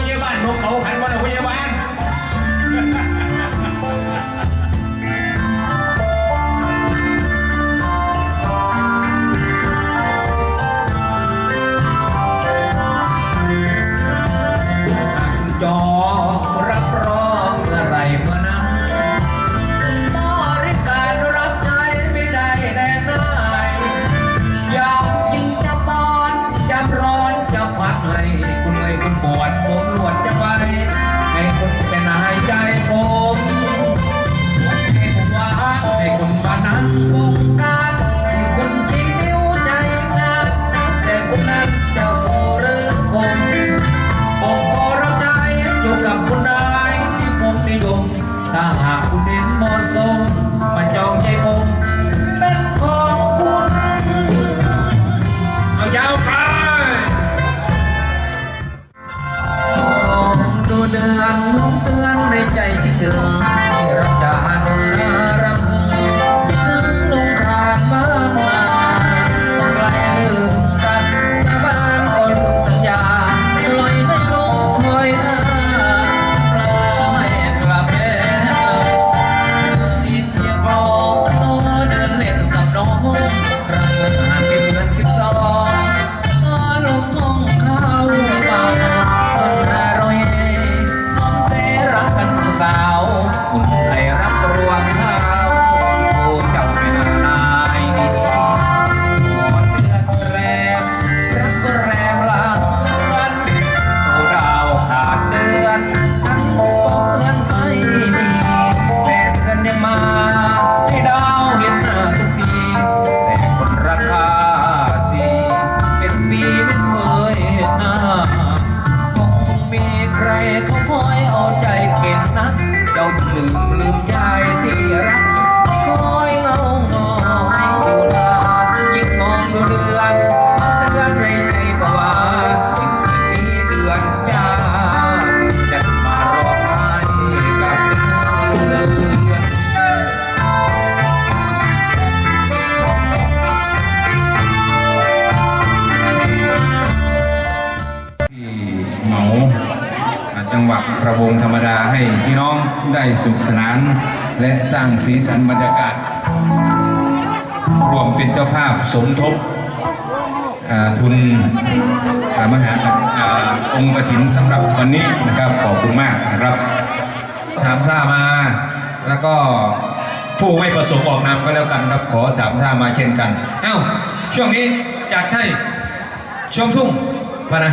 ผู้ใหญ่บ้านโนกเขาขันว่าเราผู้ใหญ่บ้าน ถ้าหากคุณเห็นเมาะสมมาจองใจผมเป็นของคุณ เอายาวไปของตัวเดือมุ่งเตือนในใจที่ถึง ได้สุขสนาน และสร้างสีสันบรรยากาศรวมเป็นเจ้าภาพสมทบทุนมหาองค์ประถินสำหรับวันนี้นะครับขอบคุณมากนะครับสามท่ามาแล้วก็ผู้ไม่ประสงค์ออกนามก็แล้วกันครับขอสามท่ามาเช่นกัน เอ้า ช่วงนี้จัดให้ชมทุ่งพนะ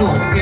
ถู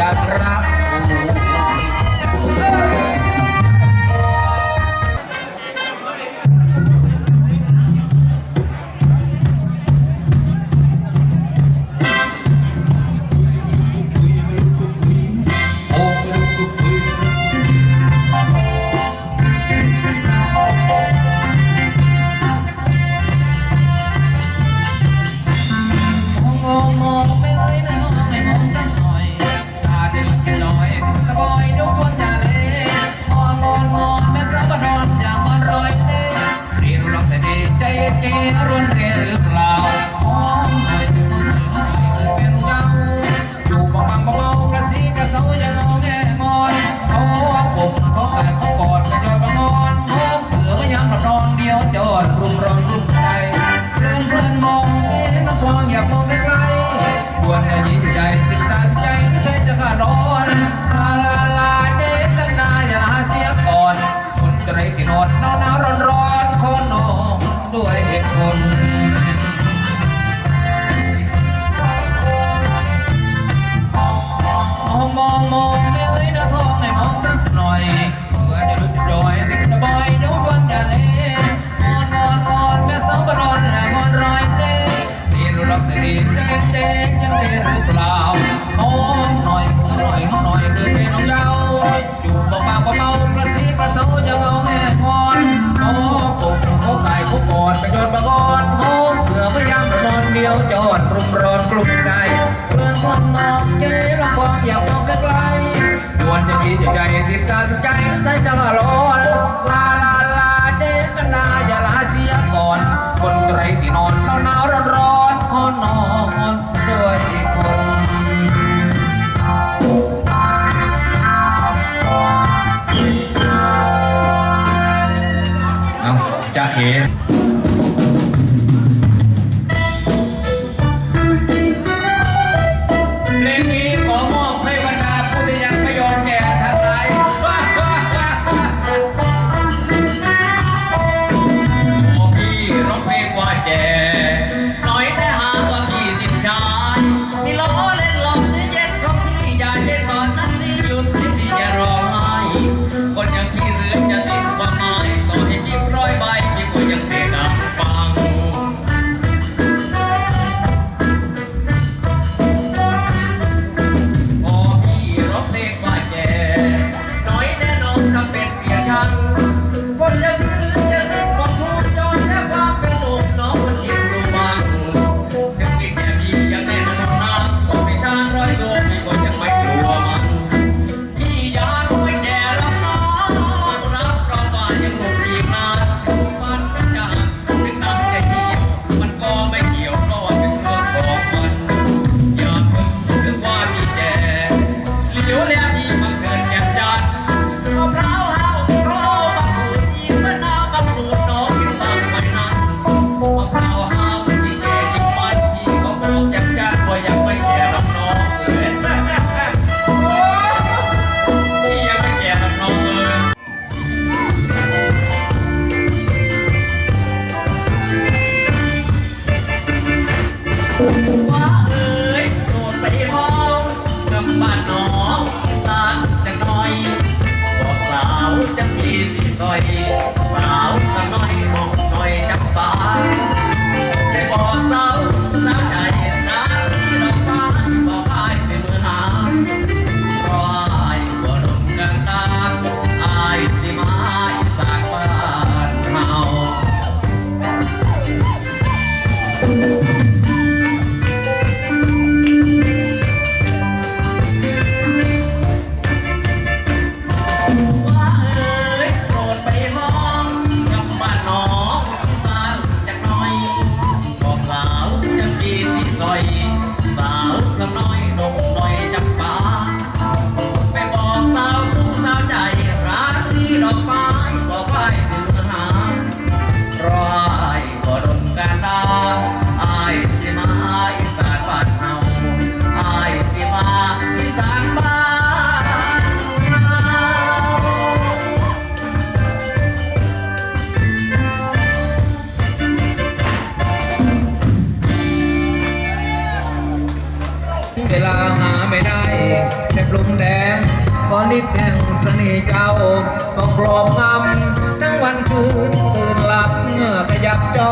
อยากรัก องมองเมื่อยนะทองให้มองสักหน่อยเพื่อจะรุดรอยติดตะบอยเดียววันจะเละงอนงอนงอนแม่สาวบรอนและงอนรอยเต้นี่รู้รักแต่ดีเต้เต้ยังเต้หรือเปล่าหอมหน่อยหอมหน่อยหอมหน่อยเธอเป็นน้องเยาอยู่เบาเบาเมาประชีประโซจะเอาแม่งอนโอ้กบโคกไก่โอ้กอดไปจนบกอนโอ้เพื่อพยายามนอนเดียวจอดกลุ้มร้อนกลุ่มใจเพื่อนคนมองเก ใหญ่ติดตาใจใจจังร้อนลาลาลาเด็กนาอย่าลาเสียก่อน คนไรที่นอนหนาวร้อนร้อนขอนอนด้วยคนเอาจ้าเอ๋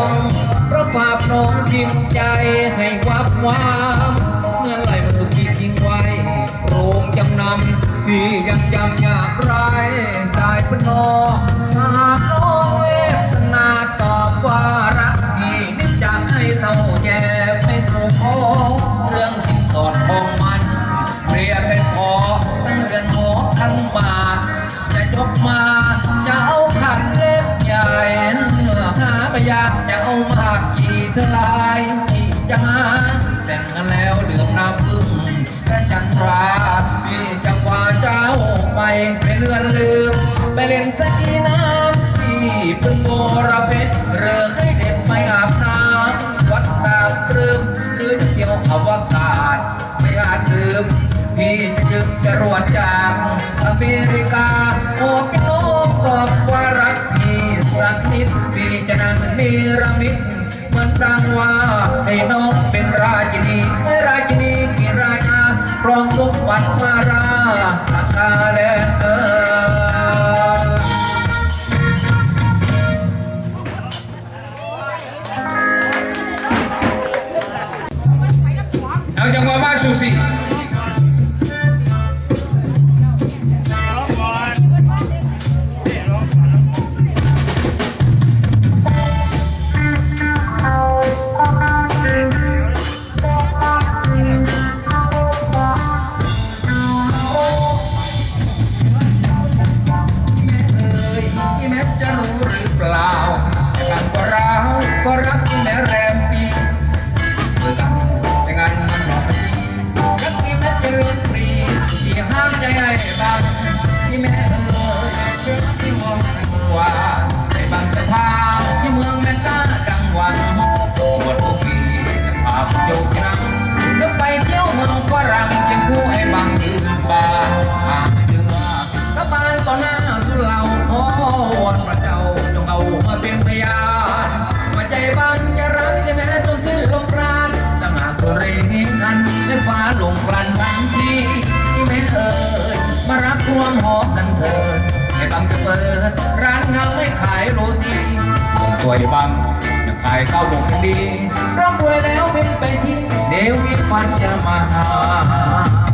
องเพราะภาพน้องพิมใจให้วับวามเมื่อไหลมือพี่ทิ้งไว้โรงจำนำพี่ยังจำอยากไรได้พนอหากน้อง จาแต่งแล้วเดืองน้ำพึ่งพระจันทราพี่จะคว้าเจ้าไปไปเลือนลืม ไปเล่นสกีน้ำที่พึ่งโบระเพชรเรือให้เด็กไปอาบน้ำวัดตาปลื้มหรือเที่ยวอวกาศ ไม่อาจลืม พี่จะยึงจะรวดจากอเมริกาโอ้พี่น้องตอบว่ารักพี่สักนิด พี่จะนั่งนิรมิตเหมือนดังว่า ให้น้องเป็นราชินีราชินีมีราชาครองสมบัติมาราราคาแล้ว รันทันทีไม่เคยมารับควมหอมกันเถิดให้บังจะเปิด ร้านเขาให้ขายโรตีสวยบัยังขายข้าวบกดีร่ำรวยแล้วมินไปที่เดวิดฟันจะมาหา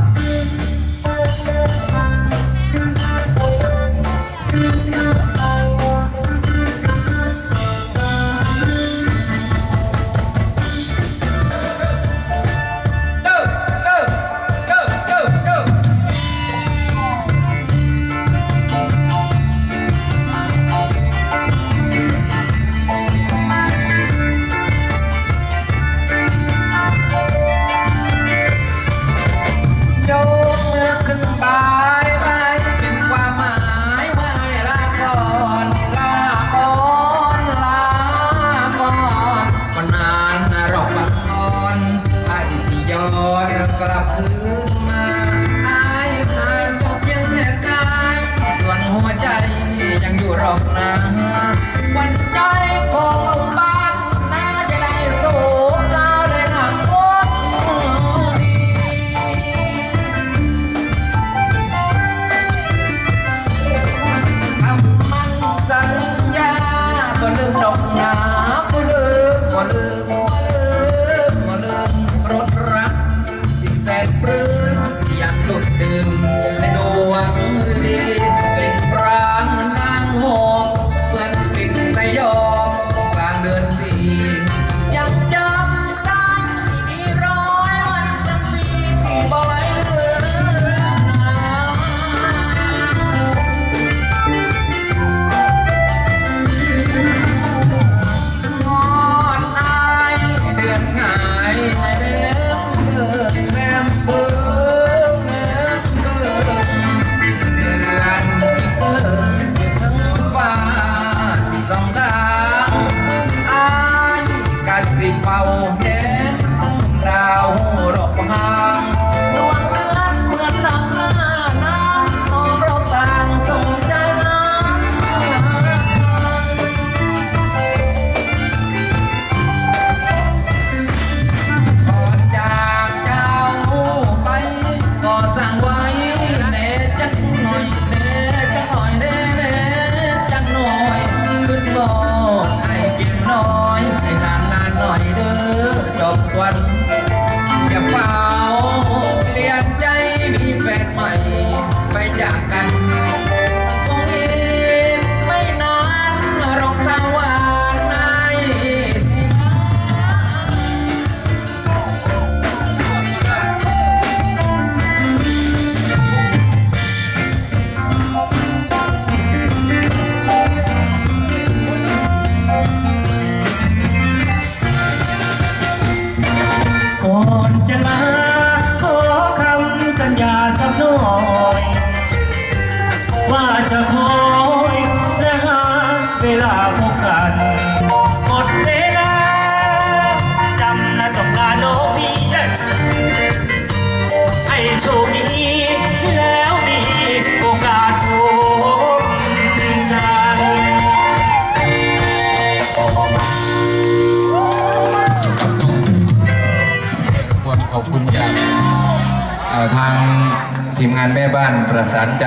านแม่บ้านประสานใจ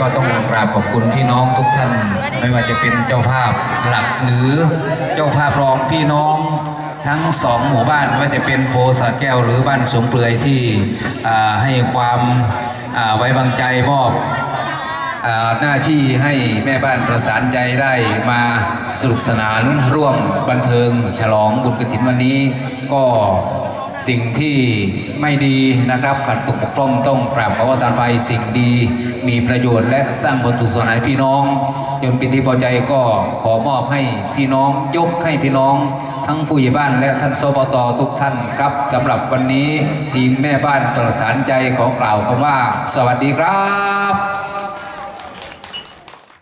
ก็ต้องกราบขอบคุณพี่น้องทุกท่าน ไม่ว่าจะเป็นเจ้าภาพหลักหรือเจ้าภาพรองพี่น้องทั้งสองหมู่บ้านไม่ว่าจะเป็นโพสาแก้วหรือบ้านสงเปลือยที่ให้ความาไว้วางใจมอบหน้าที่ให้แม่บ้านประสานใจได้มาสนุกสนานร่วมบันเทิง ฉลองบุญกฐินวันนี้ก็ สิ่งที่ไม่ดีนะครับขัดตกปกพร่องต้องปราบขอว่าตามไปสิ่งดีมีประโยชน์และสร้างผลสุขสนานพี่น้องจนเป็นที่พอใจก็ขอมอบให้พี่น้องยกให้พี่น้อง ทั้งผู้ใหญ่บ้านและท่านสบตทุกท่านครับสำหรับวันนี้ทีมแม่บ้านประสานใจขอกล่าวคำว่า สวัสดีครับ